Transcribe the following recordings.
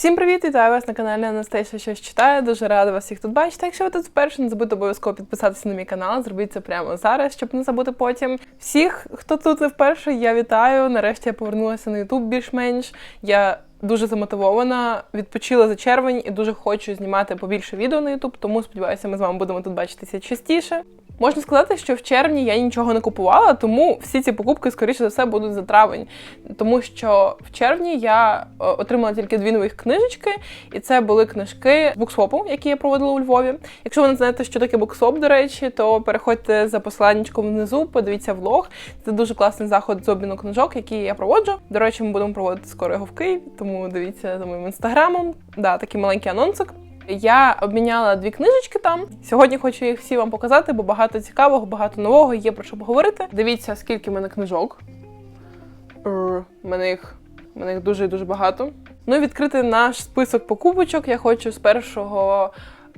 Всім привіт! Вітаю вас на каналі Анастейша щось читає. Дуже рада вас всіх тут бачити. Якщо ви тут вперше, не забудьте обов'язково підписатися на мій канал. Зробіть це прямо зараз, щоб не забути потім. Всіх, хто тут не вперше, я вітаю. Нарешті я повернулася на Ютуб більш-менш. Я дуже замотивована, відпочила за червень і дуже хочу знімати побільше відео на Ютуб, тому сподіваюся, ми з вами будемо тут бачитися частіше. Можна сказати, що в червні я нічого не купувала, тому всі ці покупки, скоріше за все, будуть за травень. Тому що в червні я е, отримала тільки дві нових книжечки, і це були книжки буксвопу, які я проводила у Львові. Якщо ви не знаєте, що таке буксвоп, до речі, то переходьте за посиланнячком внизу, подивіться влог. Це дуже класний заход з обміну книжок, який я проводжу. До речі, ми будемо проводити скоро його в Києві, тому дивіться за моїм інстаграмом. Да, такий маленький анонсик. Я обміняла дві книжечки там. Сьогодні хочу їх всі вам показати, бо багато цікавого, багато нового, є про що поговорити. Дивіться, скільки в мене книжок. В мене їх, в мене їх дуже і дуже багато. Ну і відкрити наш список покупочок. Я хочу з першого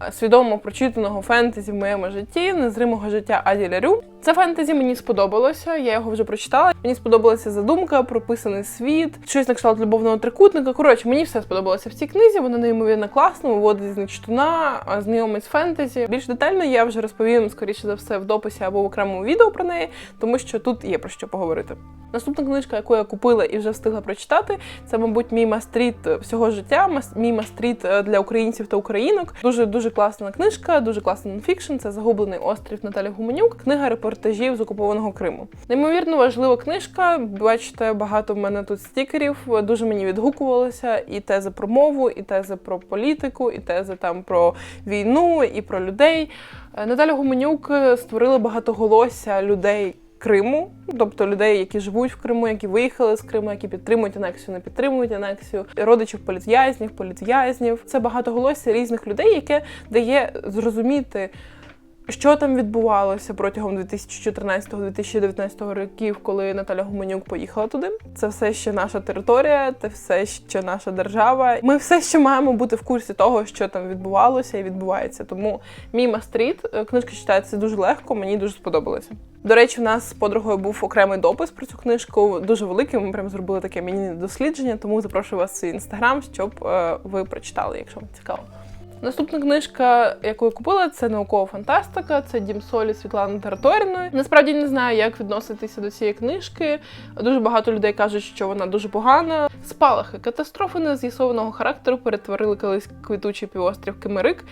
е, свідомо прочитаного фентезі в моєму житті, незримого життя Аді Лярю. Це фентезі мені сподобалося, я його вже прочитала. Мені сподобалася задумка, прописаний світ, щось на кшталт любовного трикутника. Коротше, мені все сподобалося в цій книзі. Вона неймовірно класна, виводить з них чтуна, знайомить з фентезі. Більш детально я вже розповім, скоріше за все, в дописі або в окремому відео про неї, тому що тут є про що поговорити. Наступна книжка, яку я купила і вже встигла прочитати, це, мабуть, мій мастріт всього життя. Мій мастріт е, для українців та українок. Дуже дуже класна книжка, дуже класний нонфікшн. Це загублений острів Наталі Гуменюк. Книга репортажів з окупованого Криму. Неймовірно важлива книжка. Бачите, багато в мене тут стікерів. Дуже мені відгукувалося і тези про мову, і тези про політику, і тези там про війну, і про людей. Е, Наталя Гуменюк створила багатоголосся людей. Криму, тобто людей, які живуть в Криму, які виїхали з Криму, які підтримують анексію, не підтримують анексію, родичів політв'язнів, політв'язнів. Це багатоголосся різних людей, яке дає зрозуміти. Що там відбувалося протягом 2014-2019 років, коли Наталя Гуменюк поїхала туди? Це все ще наша територія, це все ще наша держава. Ми все ще маємо бути в курсі того, що там відбувалося і відбувається. Тому мій мастріт е, книжка читається дуже легко, мені дуже сподобалося. До речі, у нас з подругою був окремий допис про цю книжку, дуже великий. Ми прям зробили таке міні дослідження, тому запрошую вас в інстаграм, щоб е, ви прочитали, якщо вам цікаво. Наступна книжка, яку я купила, це наукова фантастика. Це Дім Солі Світлани Тераторіної. Насправді не знаю, як відноситися до цієї книжки. Дуже багато людей кажуть, що вона дуже погана. Спалахи катастрофи нез'ясованого характеру перетворили колись квітучий півострів Кимерик.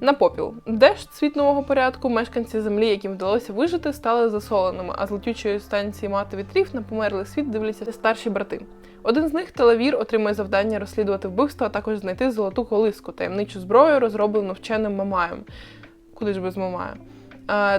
На попіл, де ж світ нового порядку, мешканці землі, яким вдалося вижити, стали засоленими, а з летючої станції мати вітрів на померлий світ дивляться старші брати. Один з них Телавір отримує завдання розслідувати вбивство, а також знайти золоту колиску, таємничу зброю, розроблену вченим Мамаєм. Куди ж без Мамая?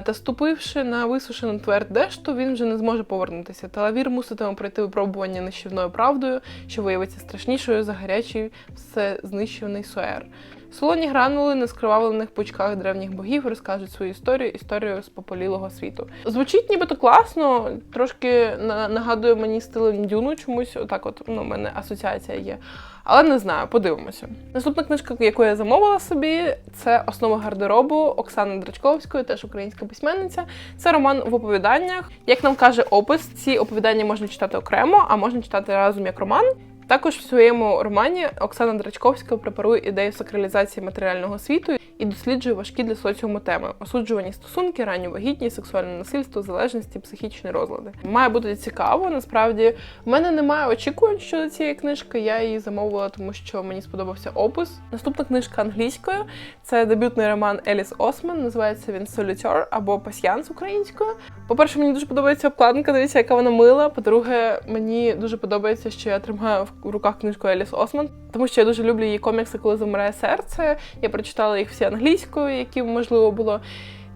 Та ступивши на висушену тверд дешту, він вже не зможе повернутися. Телавір муситиме пройти випробування нищівною правдою, що виявиться страшнішою за гарячий все знищений суер. Солоні гранули на скривавлених пучках древніх богів розкажуть свою історію, історію з пополілого світу. Звучить нібито класно, трошки нагадує мені стилем Дюну чомусь. Отак, от ну, у мене асоціація є. Але не знаю, подивимося. Наступна книжка, яку я замовила собі, це основа гардеробу Оксани Драчковської, теж українська письменниця. Це роман в оповіданнях. Як нам каже опис, ці оповідання можна читати окремо, а можна читати разом як роман. Також в своєму романі Оксана Драчковська препарує ідею сакралізації матеріального світу і досліджує важкі для соціуму теми: осуджувані стосунки, ранню вагітність, сексуальне насильство, залежності, психічні розлади. Має бути цікаво. Насправді, в мене немає очікувань щодо цієї книжки. Я її замовила, тому що мені сподобався опис. Наступна книжка англійською це дебютний роман Еліс Осман. Називається він Солітер або Пасьянс українською. По-перше, мені дуже подобається обкладинка, дивіться, яка вона мила. По-друге, мені дуже подобається, що я тримаю в руках книжку Еліс Осман, тому що я дуже люблю її комікси, коли замирає серце. Я прочитала їх всі англійською, які можливо було.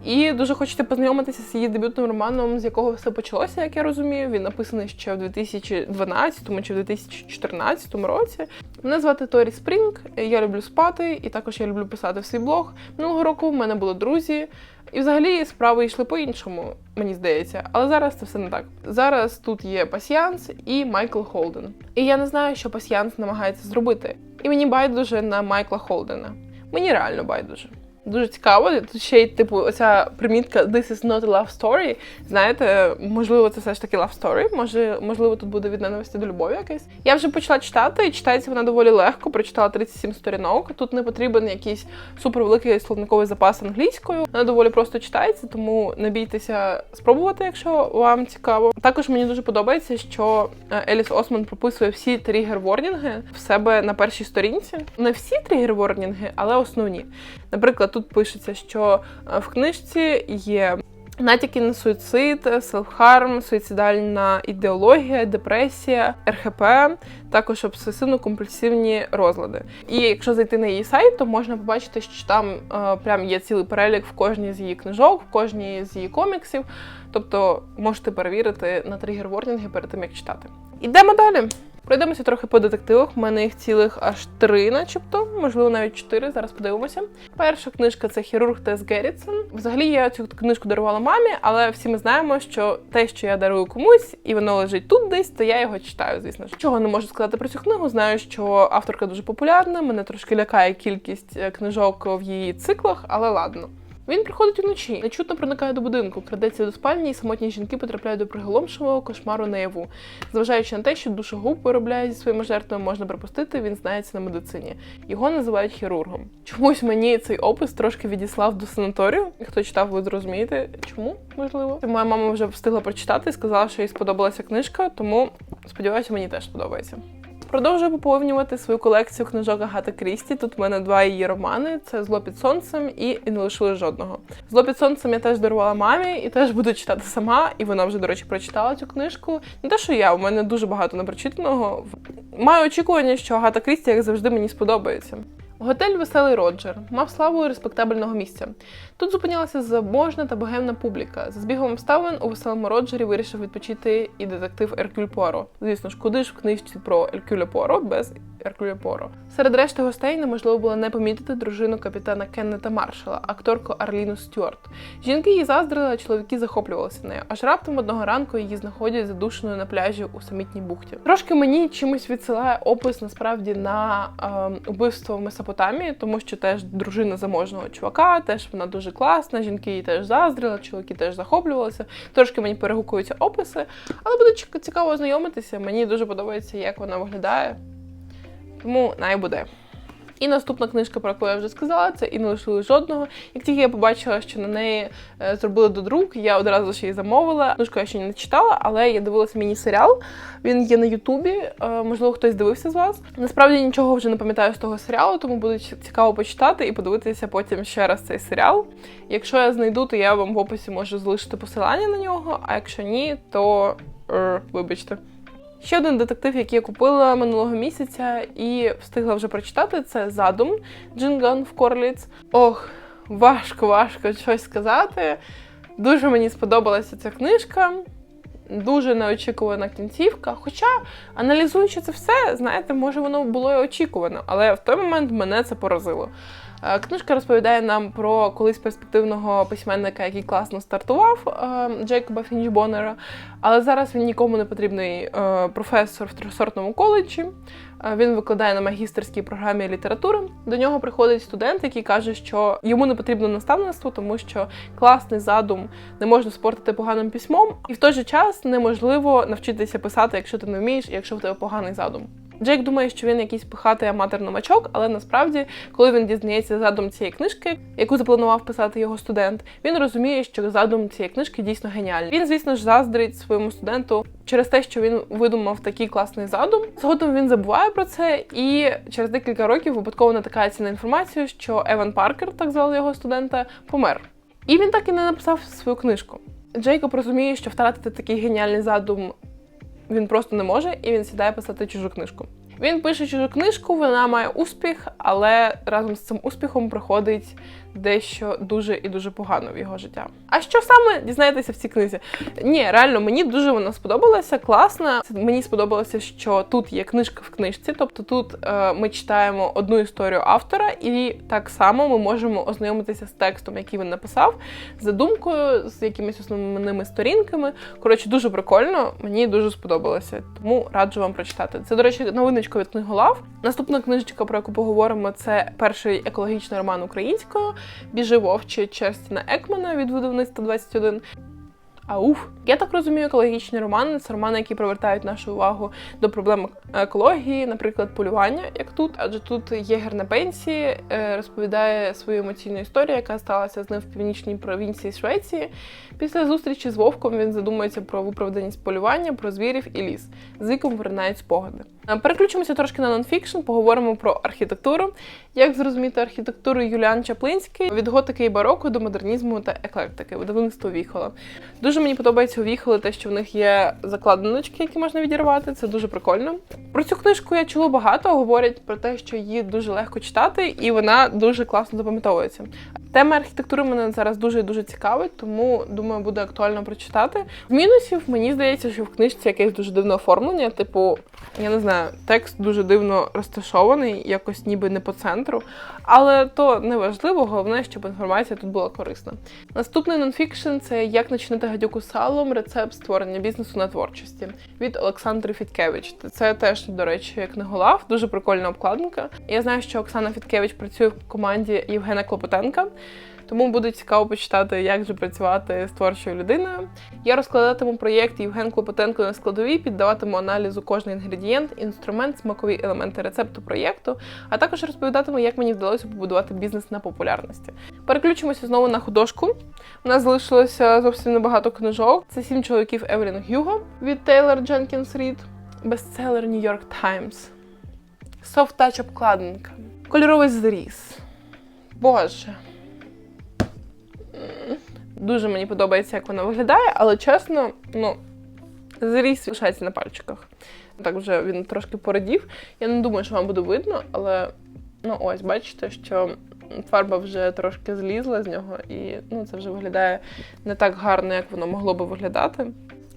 І дуже хочете познайомитися з її дебютним романом, з якого все почалося, як я розумію. Він написаний ще в 2012 чи в 2014 році. Мене звати Торі Спрінг. Я люблю спати, і також я люблю писати в свій блог. Минулого року в мене були друзі. І взагалі справи йшли по-іншому, мені здається. Але зараз це все не так. Зараз тут є Пасьянс і Майкл Холден. І я не знаю, що Пасьянс намагається зробити. І мені байдуже на Майкла Холдена. Мені реально байдуже. Дуже цікаво. Тут ще й типу оця примітка This is not a love story. Знаєте, можливо, це все ж таки love story. Може, можливо, тут буде від ненависті до любові якась. Я вже почала читати, і читається вона доволі легко. Прочитала 37 сторінок. Тут не потрібен якийсь супервеликий словниковий запас англійською. Вона доволі просто читається, тому не бійтеся спробувати, якщо вам цікаво. Також мені дуже подобається, що е, Еліс Осман прописує всі тригер-ворнінги в себе на першій сторінці. Не всі тригер-ворнінги, але основні. Наприклад, тут пишеться, що е, в книжці є. Натяки на суїцид, селфхарм, суїцидальна ідеологія, депресія, РХП, також обсесивно-компульсивні розлади. І якщо зайти на її сайт, то можна побачити, що там е, прям є цілий перелік в кожній з її книжок, в кожній з її коміксів. Тобто можете перевірити на тригер ворнінги перед тим, як читати. Ідемо далі. Пройдемося трохи по детективах. У мене їх цілих аж три, начебто, можливо, навіть чотири. Зараз подивимося. Перша книжка це хірург Тес Геррітсон. Взагалі я цю книжку дарувала мамі, але всі ми знаємо, що те, що я дарую комусь, і воно лежить тут десь, то я його читаю. Звісно ж. Чого не можу сказати про цю книгу. Знаю, що авторка дуже популярна. Мене трошки лякає кількість е, книжок в її циклах, але ладно. Він приходить уночі, нечутно проникає до будинку, крадеться до спальні, і самотні жінки потрапляють до приголомшливого кошмару наяву. Зважаючи на те, що душогуб виробляє зі своїми жертвами, можна припустити, він знається на медицині. Його називають хірургом. Чомусь мені цей опис трошки відіслав до санаторію. Хто читав, ви зрозумієте, чому можливо. Моя мама вже встигла прочитати і сказала, що їй сподобалася книжка, тому сподіваюся, мені теж сподобається. Продовжую поповнювати свою колекцію книжок Агати Крісті. Тут в мене два її романи: це Зло під сонцем і І не лишили жодного. Зло під сонцем я теж дарувала мамі і теж буду читати сама. І вона вже, до речі, прочитала цю книжку. Не те, що я, у мене дуже багато непрочитаного. Маю очікування, що Агата Крісті, як завжди, мені сподобається. Готель Веселий Роджер мав славу респектабельного місця. Тут зупинялася заможна та богемна публіка. За збігом обставин у веселому Роджері вирішив відпочити і детектив Еркюль Пуаро. Звісно ж, куди ж в книжці про Еркюля Пуаро без Еркюля Пуаро. Серед решти гостей неможливо було не помітити дружину капітана Кеннета Маршала, акторку Арліну Стюарт. Жінки її заздрили, а чоловіки захоплювалися нею. Аж раптом одного ранку її знаходять задушеною на пляжі у самітній бухті. Трошки мені чимось відсилає опис насправді на е, убивство в Месопотамії, тому що теж дружина заможного чувака, теж вона дуже класна. Жінки її теж заздрили, чоловіки теж захоплювалися. Трошки мені перегукуються описи, але буде цікаво ознайомитися. Мені дуже подобається, як вона виглядає. Тому най буде. І наступна книжка, про яку я вже сказала, це і не лишили жодного. Як тільки я побачила, що на неї е, зробили додрук, я одразу ще її замовила. Книжку я ще не читала, але я дивилася міні-серіал. Він є на Ютубі. е, можливо, хтось дивився з вас. Насправді нічого вже не пам'ятаю з того серіалу, тому буде цікаво почитати і подивитися потім ще раз цей серіал. Якщо я знайду, то я вам в описі можу залишити посилання на нього. А якщо ні, то вибачте. Ще один детектив, який я купила минулого місяця і встигла вже прочитати, це задум Джинган в Корліц. Ох, важко, важко щось сказати. Дуже мені сподобалася ця книжка. Дуже неочікувана кінцівка. Хоча, аналізуючи це все, знаєте, може воно було і очікувано, але в той момент мене це поразило. Е, Книжка розповідає нам про колись перспективного письменника, який класно стартував е, Джейкоба Фінчбонера, але зараз він нікому не потрібний е, професор в трьохсортному коледжі. Він викладає на магістерській програмі літератури. До нього приходить студент, який каже, що йому не потрібно наставництво, тому що класний задум не можна спортити поганим письмом, і в той же час неможливо навчитися писати, якщо ти не вмієш, і якщо в тебе поганий задум. Джейк думає, що він якийсь пихатий аматор-новачок, але насправді, коли він дізнається задум цієї книжки, яку запланував писати його студент, він розуміє, що задум цієї книжки дійсно геніальний. Він, звісно ж, заздрить своєму студенту через те, що він видумав такий класний задум. Згодом він забуває про це, і через декілька років випадково натикається на інформацію, що Еван Паркер, так звали його студента, помер. І він так і не написав свою книжку. Джейкоб розуміє, що втратити такий геніальний задум він просто не може, і він сідає писати чужу книжку. Він пише чужу книжку, вона має успіх, але разом з цим успіхом приходить дещо дуже і дуже погано в його життя. А що саме дізнаєтеся в цій книзі? Ні, реально, мені дуже вона сподобалася, класна. Мені сподобалося, що тут є книжка в книжці, тобто тут е, ми читаємо одну історію автора, і так само ми можемо ознайомитися з текстом, який він написав, з задумкою, з якимись основними сторінками. Коротше, дуже прикольно, мені дуже сподобалося, тому раджу вам прочитати. Це, до речі, новиночка від книголав. Наступна книжечка, про яку поговоримо, це перший екологічний роман українською. Біжи вовче Черстіна Екмана від видавництва 21. Ауф, я так розумію, екологічні романи це романи, які привертають нашу увагу до проблем екології, наприклад, полювання, як тут, адже тут єгер на пенсії е, розповідає свою емоційну історію, яка сталася з ним в північній провінції Швеції. Після зустрічі з вовком він задумується про виправданість полювання, про звірів і ліс. З віком виринають спогади. Е, Переключимося трошки на нонфікшн, поговоримо про архітектуру. Як зрозуміти архітектуру Юліан Чаплинський від готики і бароко до модернізму та еклектики, видавництво Віхола. Дуже мені подобається у Віхоли те, що в них є закладиночки, які можна відірвати. Це дуже прикольно. Про цю книжку я чула багато. Говорять про те, що її дуже легко читати, і вона дуже класно запам'ятовується. Тема архітектури мене зараз дуже і дуже цікавить, тому думаю, буде актуально прочитати. В мінусів мені здається, що в книжці якесь дуже дивне оформлення. Типу, я не знаю, текст дуже дивно розташований, якось ніби не по центру. Але то не важливо, головне, щоб інформація тут була корисна. Наступний нонфікшн це як начинити гадюку салом, рецепт створення бізнесу на творчості від Олександри Фіткевич. Це теж, до речі, книголав, дуже прикольна обкладинка. Я знаю, що Оксана Фіткевич працює в команді Євгена Клопотенка. Тому буде цікаво почитати, як же працювати з творчою людиною. Я розкладатиму проєкт Євген Клопотенко на складові, піддаватиму аналізу кожний інгредієнт, інструмент, смакові елементи рецепту проєкту, а також розповідатиму, як мені вдалося побудувати бізнес на популярності. Переключимося знову на художку. У нас залишилося зовсім небагато книжок. Це сім чоловіків Евелін Гюго від Тейлор Дженкінс Рід, бестселер York Times. Soft Touch обкладинка. Кольоровий зріз. Боже. Дуже мені подобається, як вона виглядає, але чесно, ну, зріс лишається на пальчиках. Так вже він трошки порадів. Я не думаю, що вам буде видно, але ну ось, бачите, що фарба вже трошки злізла з нього, і ну, це вже виглядає не так гарно, як воно могло би виглядати.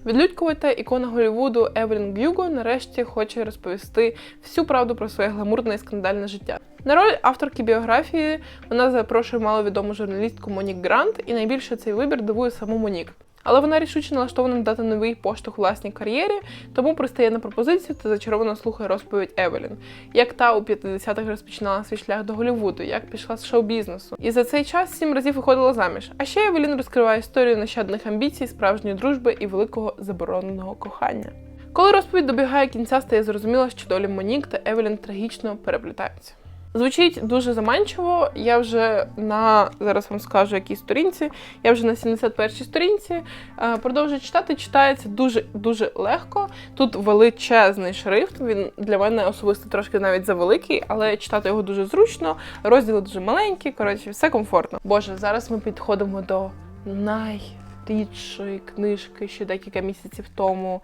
Відлюдькувата ікона Голлівуду Евелін Гюго нарешті хоче розповісти всю правду про своє гламурне і скандальне життя. На роль авторки біографії вона запрошує маловідому журналістку Монік Грант, і найбільше цей вибір дивує саму Монік. Але вона рішуче налаштована дати новий поштовх власній кар'єрі, тому пристає на пропозицію та зачаровано слухає розповідь Евелін, як та у 50-х розпочинала свій шлях до Голлівуду, як пішла з шоу-бізнесу. І за цей час сім разів виходила заміж. А ще Евелін розкриває історію нещадних амбіцій, справжньої дружби і великого забороненого кохання. Коли розповідь добігає кінця, стає зрозуміло, що долі Монік та Евелін трагічно переплітаються. Звучить дуже заманчиво. Я вже на зараз вам скажу якій сторінці. Я вже на 71-й сторінці. Е, Продовжую читати. Читається дуже дуже легко. Тут величезний шрифт. Він для мене особисто трошки навіть завеликий, але читати його дуже зручно. Розділи дуже маленькі. Коротше, все комфортно. Боже, зараз ми підходимо до найрідшої книжки ще декілька місяців тому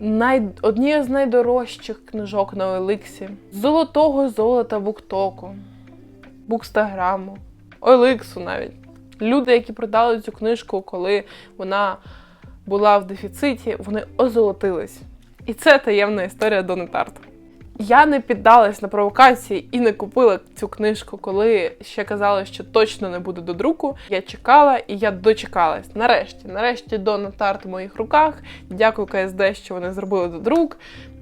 най... однією з найдорожчих книжок на Еликсі. Золотого золота Буктоку, Букстаграму, Еликсу навіть. Люди, які продали цю книжку, коли вона була в дефіциті, вони озолотились. І це таємна історія Дони Тарт. Я не піддалась на провокації і не купила цю книжку, коли ще казали, що точно не буде до друку. Я чекала і я дочекалась. Нарешті, нарешті, до натарт в моїх руках. Дякую КСД, що вони зробили до друк.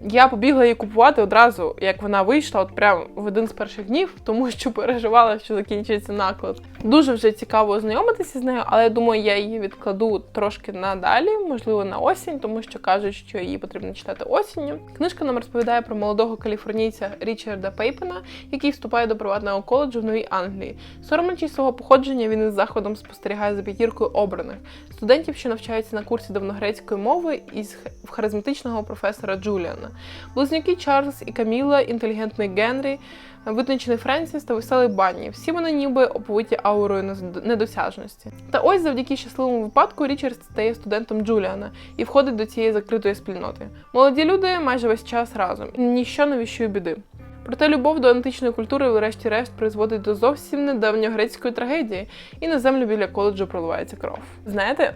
Я побігла її купувати одразу, як вона вийшла, от прямо в один з перших днів, тому що переживала, що закінчується наклад. Дуже вже цікаво ознайомитися з нею, але я думаю, я її відкладу трошки надалі, можливо, на осінь, тому що кажуть, що її потрібно читати осінню. Книжка нам розповідає про молодого каліфорнійця Річарда Пейпена, який вступає до приватного коледжу в Новій Англії. Соромлячи свого походження, він із заходом спостерігає за п'ятіркою обраних студентів, що навчаються на курсі давногрецької мови із харизматичного професора Джуліана. Близнюки Чарльз і Каміла, інтелігентний Генрі, витончений Френсіс та веселий Банні. Всі вони ніби оповиті аурою недосяжності. Та ось завдяки щасливому випадку Річард стає студентом Джуліана і входить до цієї закритої спільноти. Молоді люди майже весь час разом, ніщо не віщує біди. Проте любов до античної культури, врешті-решт, призводить до зовсім недавньогрецької трагедії, і на землю біля коледжу проливається кров. Знаєте,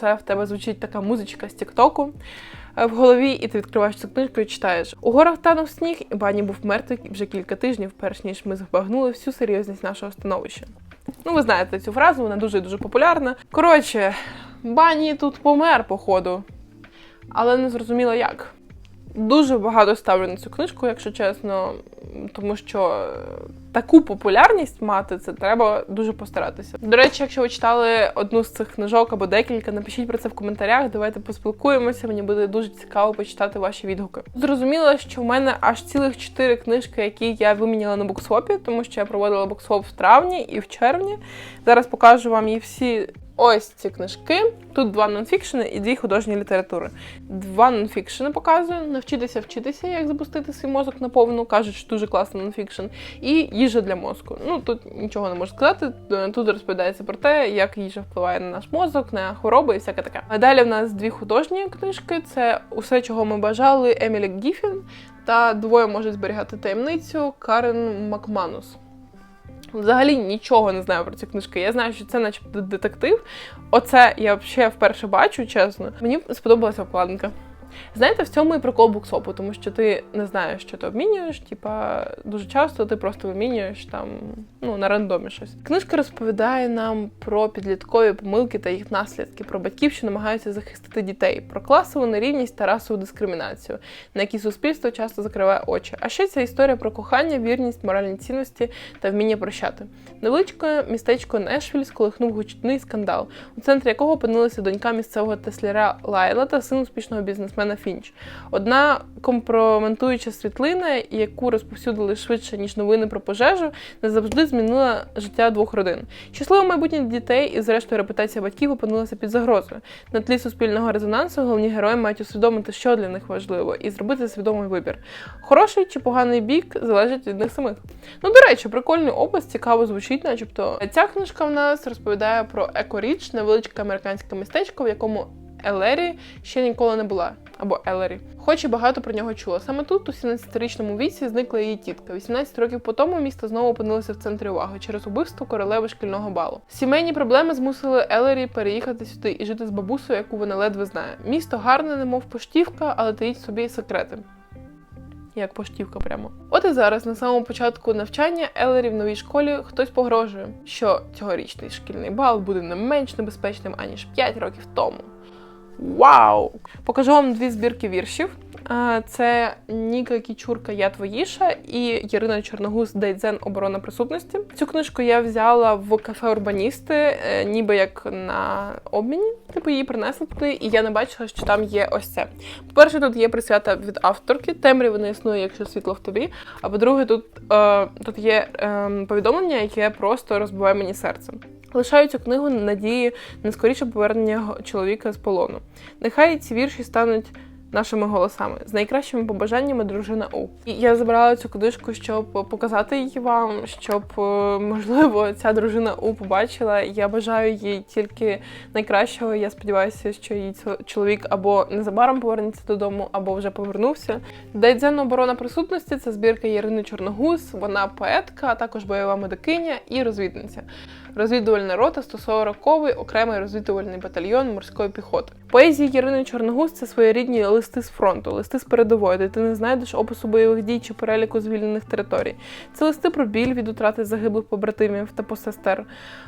це в тебе звучить така музичка з Тіктоку в голові, і ти відкриваєш цю книжку і читаєш. У горах танув сніг, і бані був мертвий вже кілька тижнів, перш ніж ми збагнули всю серйозність нашого становища. Ну, ви знаєте цю фразу, вона дуже дуже популярна. Коротше, бані тут помер, походу, але не зрозуміло як. Дуже багато ставлю на цю книжку, якщо чесно, тому що е, таку популярність мати це треба дуже постаратися. До речі, якщо ви читали одну з цих книжок або декілька, напишіть про це в коментарях. Давайте поспілкуємося. Мені буде дуже цікаво почитати ваші відгуки. Зрозуміло, що в мене аж цілих чотири книжки, які я виміняла на буксвопі, тому що я проводила буксвоп в травні і в червні. Зараз покажу вам її всі Ось ці книжки. Тут два нонфікшени і дві художні літератури. Два нонфікшени показую. Навчитися вчитися, як запустити свій мозок на повну. Кажуть, що дуже класний нонфікшн. І їжа для мозку. Ну тут нічого не можу сказати. Тут розповідається про те, як їжа впливає на наш мозок, на хвороби і всяке таке. А далі в нас дві художні книжки: це усе, чого ми бажали, Емілі Гіфін та двоє можуть зберігати таємницю Карен Макманус. Взагалі нічого не знаю про ці книжки. Я знаю, що це, начебто, детектив. Оце я взагалі вперше бачу, чесно. Мені сподобалася обкладинка. Знаєте, в цьому і прикол буксопу, тому що ти не знаєш, що ти обмінюєш. Типа дуже часто ти просто вимінюєш там ну на рандомі щось. Книжка розповідає нам про підліткові помилки та їх наслідки, про батьків, що намагаються захистити дітей, про класову нерівність та расову дискримінацію, на які суспільство часто закриває очі. А ще ця історія про кохання, вірність, моральні цінності та вміння прощати. Невеличке містечко Нешвіль сколихнув гучний скандал, у центрі якого опинилася донька місцевого тесляря Лайла та син успішного бізнесмена Бетмена Фінч. Одна компроментуюча світлина, яку розповсюдили швидше ніж новини про пожежу, не завжди змінила життя двох родин. Щасливе майбутнє дітей і, зрештою, репутація батьків опинилася під загрозою. На тлі суспільного резонансу головні герої мають усвідомити, що для них важливо, і зробити свідомий вибір. Хороший чи поганий бік залежить від них самих. Ну, до речі, прикольний опис цікаво звучить, начебто. Ця книжка в нас розповідає про Екоріч, невеличке американське містечко, в якому Елері ще ніколи не була або Елері. Хоч і багато про нього чула. Саме тут, у 17-річному віці, зникла її тітка. 18 років по тому місто знову опинилося в центрі уваги через убивство королеви шкільного балу. Сімейні проблеми змусили Елері переїхати сюди і жити з бабусею, яку вона ледве знає. Місто гарне, немов поштівка, але таїть собі секрети. Як поштівка прямо. От і зараз, на самому початку навчання, Елері в новій школі хтось погрожує, що цьогорічний шкільний бал буде не менш небезпечним аніж 5 років тому. Вау! Покажу вам дві збірки віршів. Це Ніка Кічурка Я твоїша і Ірина Чорногуз Дейдзен Оборона присутності. Цю книжку я взяла в кафе Урбаністи, е, ніби як на обміні. Типу її принесли туди, і я не бачила, що там є ось це. По-перше, тут є присвята від авторки, темрява не існує, якщо світло в тобі. А по-друге, тут е, тут є е, повідомлення, яке просто розбиває мені серце. Лишаю цю книгу надії на скоріше повернення чоловіка з полону. Нехай ці вірші стануть нашими голосами з найкращими побажаннями дружина У. І я забрала цю книжку, щоб показати її вам, щоб е, можливо ця дружина У побачила. Я бажаю їй тільки найкращого. Я сподіваюся, що її чоловік або незабаром повернеться додому, або вже повернувся. Дайдзен оборона присутності це збірка Ірини Чорногуз. Вона поетка, а також бойова медикиня і розвідниця розвідувальна рота, 140-й окремий розвідувальний батальйон морської піхоти. Поезії Ірини Чорногуз це своєрідні листи з фронту, листи з передової, де ти не знайдеш опису бойових дій чи переліку звільнених територій. Це листи про біль від утрати загиблих побратимів та посестер,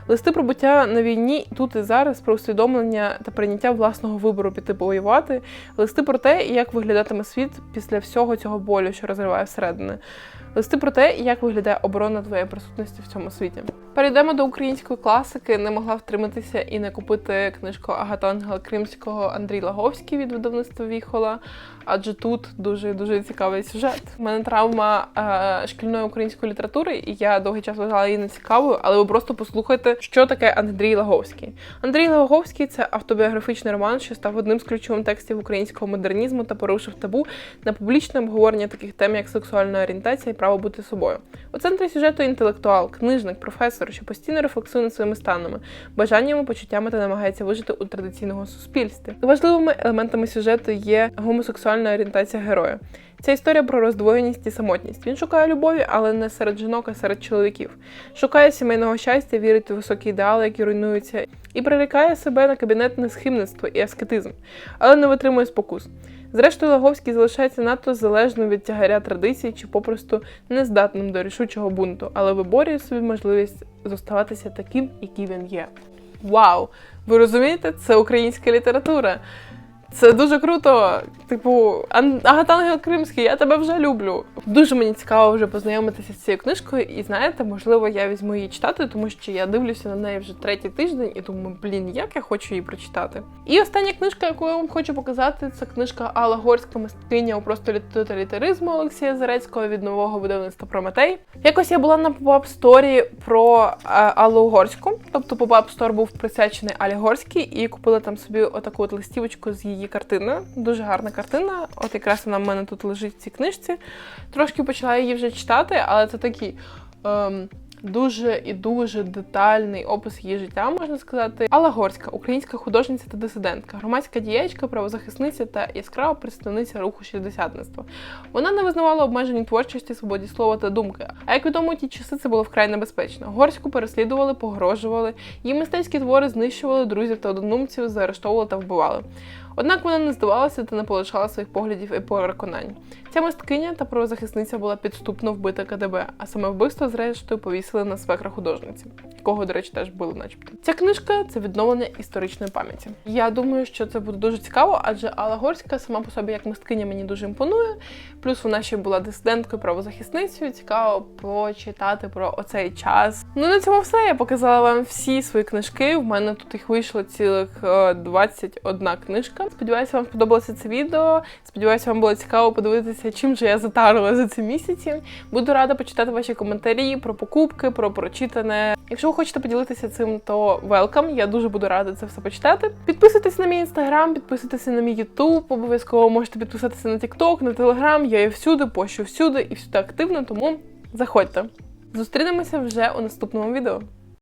листи про буття на війні тут і зараз, про усвідомлення та прийняття власного вибору піти воювати, листи про те, як виглядатиме світ після всього цього болю, що розриває всередини. Листи про те, як виглядає оборона твоєї присутності в цьому світі. Перейдемо до української класики. Не могла втриматися і не купити книжку Агатангела Кримського Андрій Лаговський від видавництва Віхола адже тут дуже дуже цікавий сюжет. У мене травма е, шкільної української літератури, і я довгий час вважала її нецікавою, але ви просто послухайте, що таке Андрій Лаговський. Андрій Лаговський це автобіографічний роман, що став одним з ключових текстів українського модернізму та порушив табу на публічне обговорення таких тем, як сексуальна орієнтація і право бути собою. У центрі сюжету інтелектуал, книжник, професор, що постійно рефлексує над своїми станами, бажаннями, почуттями та намагається вижити у традиційному суспільстві. Важливими елементами сюжету є гомосексуальність сексуальна орієнтація героя. Ця історія про роздвоєність і самотність. Він шукає любові, але не серед жінок, а серед чоловіків. Шукає сімейного щастя, вірить у високі ідеали, які руйнуються, і прирікає себе на кабінетне схимництво і аскетизм, але не витримує спокус. Зрештою, Лаговський залишається надто залежним від тягаря традицій чи попросту нездатним до рішучого бунту, але виборює собі можливість зоставатися таким, який він є. Вау! Ви розумієте, це українська література. Це дуже круто. Типу, Ан- Агатангел Кримський, я тебе вже люблю. Дуже мені цікаво вже познайомитися з цією книжкою, і знаєте, можливо, я візьму її читати, тому що я дивлюся на неї вже третій тиждень і думаю, блін, як я хочу її прочитати. І остання книжка, яку я вам хочу показати, це книжка Алла Горська мисткиня у просторі тоталітаризму Олексія Зарецького від нового видавництва Прометей. Якось я була на поп сторі про е, Аллу Горську, тобто поп стор був присвячений Алі Горській, і купила там собі отаку от листівочку з її картиною. Дуже гарна картина. От якраз вона в мене тут лежить в цій книжці. Трошки почала її вже читати, але це такий. Ем, Дуже і дуже детальний опис її життя, можна сказати. Алла Горська, українська художниця та дисидентка, громадська діячка, правозахисниця та яскрава представниця руху шістдесятництва. Вона не визнавала обмежень творчості, свободі слова та думки. А як відомо, ті часи це було вкрай небезпечно. Горську переслідували, погрожували, її мистецькі твори знищували друзів та одномумців, заарештовували та вбивали. Однак вона не здавалася та не полишала своїх поглядів і переконань. Ця мисткиня та правозахисниця була підступно вбита КДБ, а саме вбивство, зрештою, повісили на свекра художниці, якого, до речі, теж били, начебто. Ця книжка це відновлення історичної пам'яті. Я думаю, що це буде дуже цікаво, адже Алла Горська сама по собі як мисткиня мені дуже імпонує. Плюс вона ще була дисиденткою, правозахисницею. Цікаво почитати про оцей час. Ну на цьому все. Я показала вам всі свої книжки. В мене тут їх вийшло цілих е, 21 книжка. Сподіваюся, вам сподобалося це відео. Сподіваюся, вам було цікаво подивитися, чим же я затарила за ці місяці. Буду рада почитати ваші коментарі про покупки, про прочитане. Якщо хочете поділитися цим, то welcome. Я дуже буду рада це все почитати. Підписуйтесь на мій інстаграм, підписуйтесь на мій ютуб. Обов'язково можете підписатися на TikTok, на Телеграм. Я є всюди, пощу всюди і всюди активно, тому заходьте. Зустрінемося вже у наступному відео.